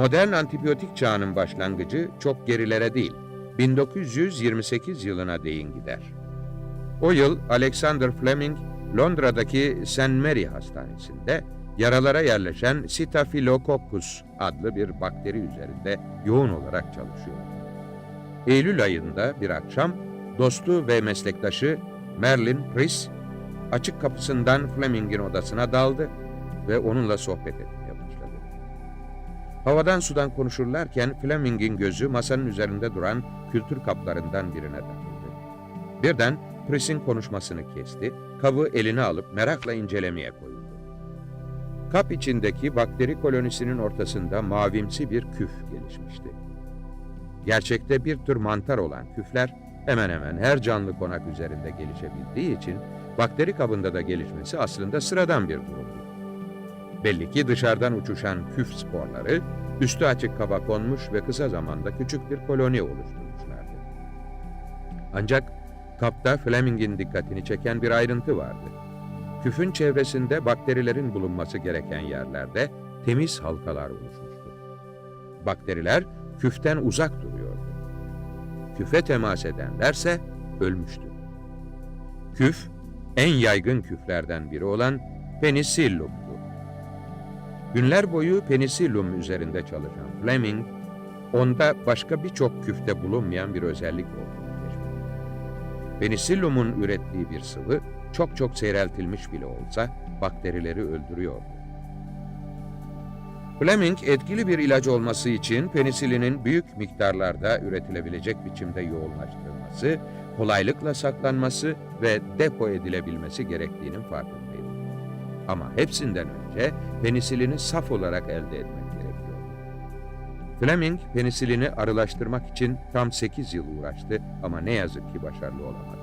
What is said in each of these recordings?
Modern antibiyotik çağının başlangıcı çok gerilere değil, 1928 yılına değin gider. O yıl Alexander Fleming, Londra'daki St. Mary Hastanesi'nde yaralara yerleşen Staphylococcus adlı bir bakteri üzerinde yoğun olarak çalışıyor. Eylül ayında bir akşam dostu ve meslektaşı Merlin Pris açık kapısından Fleming'in odasına daldı ve onunla sohbet başladı. Havadan sudan konuşurlarken Fleming'in gözü masanın üzerinde duran kültür kaplarından birine takıldı. Birden Pris'in konuşmasını kesti, kabı eline alıp merakla incelemeye koyuldu. Kap içindeki bakteri kolonisinin ortasında mavimsi bir küf gelişmişti. Gerçekte bir tür mantar olan küfler hemen hemen her canlı konak üzerinde gelişebildiği için bakteri kabında da gelişmesi aslında sıradan bir durumdu. Belli ki dışarıdan uçuşan küf sporları üstü açık kaba konmuş ve kısa zamanda küçük bir koloni oluşturmuşlardı. Ancak kapta Fleming'in dikkatini çeken bir ayrıntı vardı. Küfün çevresinde bakterilerin bulunması gereken yerlerde temiz halkalar oluşmuştu. Bakteriler küften uzak duruyordu. Küfe temas edenlerse ölmüştü. Küf, en yaygın küflerden biri olan penisillumdu. Günler boyu penisillum üzerinde çalışan Fleming, onda başka birçok küfte bulunmayan bir özellik olduğunu keşfetti. Penisillum'un ürettiği bir sıvı, çok çok seyreltilmiş bile olsa bakterileri öldürüyordu. Fleming etkili bir ilaç olması için penisilinin büyük miktarlarda üretilebilecek biçimde yoğunlaştırılması, kolaylıkla saklanması ve depo edilebilmesi gerektiğinin farkındaydı. Ama hepsinden önce penisilini saf olarak elde etmek gerekiyordu. Fleming penisilini arılaştırmak için tam 8 yıl uğraştı ama ne yazık ki başarılı olamadı.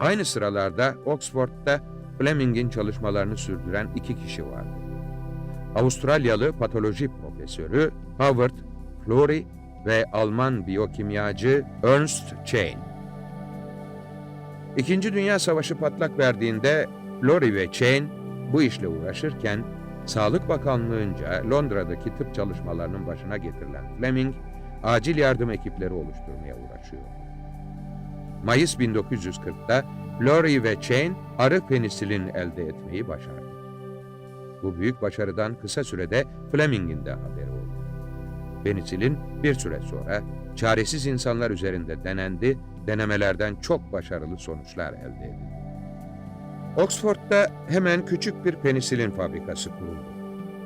Aynı sıralarda Oxford'da Fleming'in çalışmalarını sürdüren iki kişi vardı. Avustralyalı patoloji profesörü Howard Florey ve Alman biyokimyacı Ernst Chain. İkinci Dünya Savaşı patlak verdiğinde Florey ve Chain bu işle uğraşırken Sağlık Bakanlığı'nca Londra'daki tıp çalışmalarının başına getirilen Fleming, acil yardım ekipleri oluşturmaya uğraşıyor. Mayıs 1940'da Florey ve Chain arı penisilin elde etmeyi başardı. Bu büyük başarıdan kısa sürede Fleming'in de haberi oldu. Penisilin bir süre sonra çaresiz insanlar üzerinde denendi, denemelerden çok başarılı sonuçlar elde edildi. Oxford'da hemen küçük bir penisilin fabrikası kuruldu.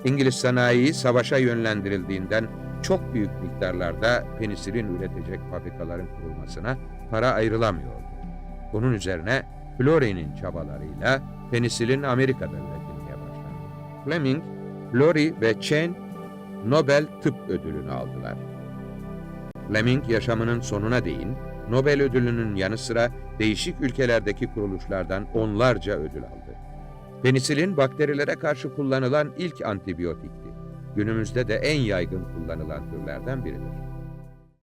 İngiliz sanayi savaşa yönlendirildiğinden çok büyük miktarlarda penisilin üretecek fabrikaların kurulmasına para ayrılamıyordu. Bunun üzerine Florey'nin çabalarıyla penisilin Amerika'da üretilmeye başlandı. Fleming, Florey ve Chen Nobel Tıp Ödülünü aldılar. Fleming yaşamının sonuna değin Nobel ödülünün yanı sıra değişik ülkelerdeki kuruluşlardan onlarca ödül aldı. Penisilin bakterilere karşı kullanılan ilk antibiyotikti. Günümüzde de en yaygın kullanılan türlerden biridir.